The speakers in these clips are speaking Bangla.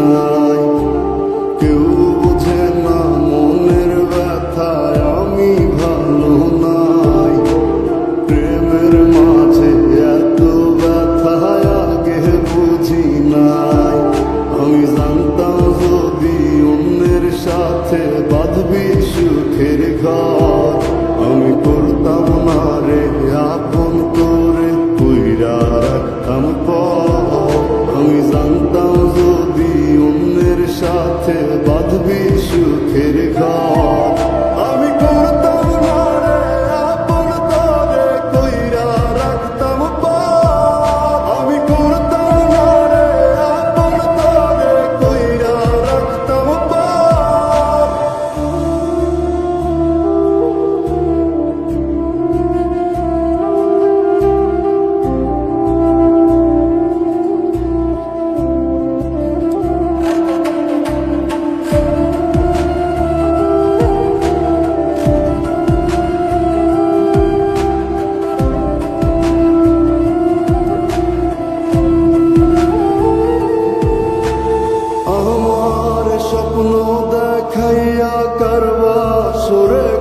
Oh. যদি অন্যের সাথে বাঁধব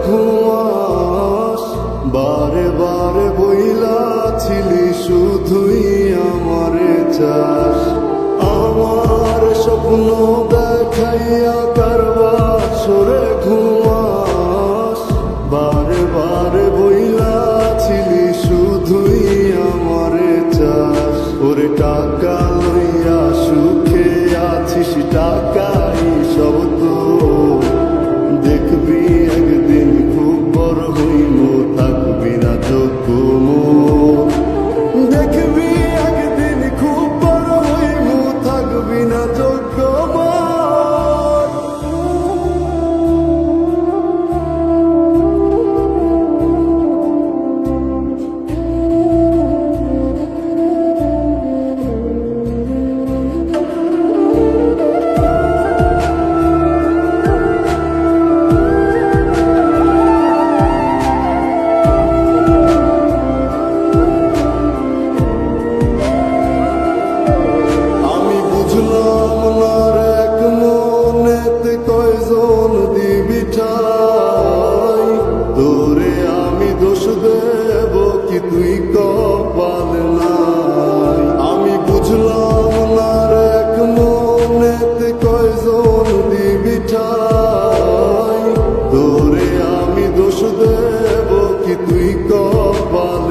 ঘুমাস বারে বারে বইলা ছিলি শুধুই আমার চাষ আমার স্বপ্ন দেখাইয়া দেখি তুই কপাল নাই। আমি বুঝলাম না এক মনেতে কয়জন দিবি ঠাই। তোরে আমি দোষ দেব কি তুই কপাল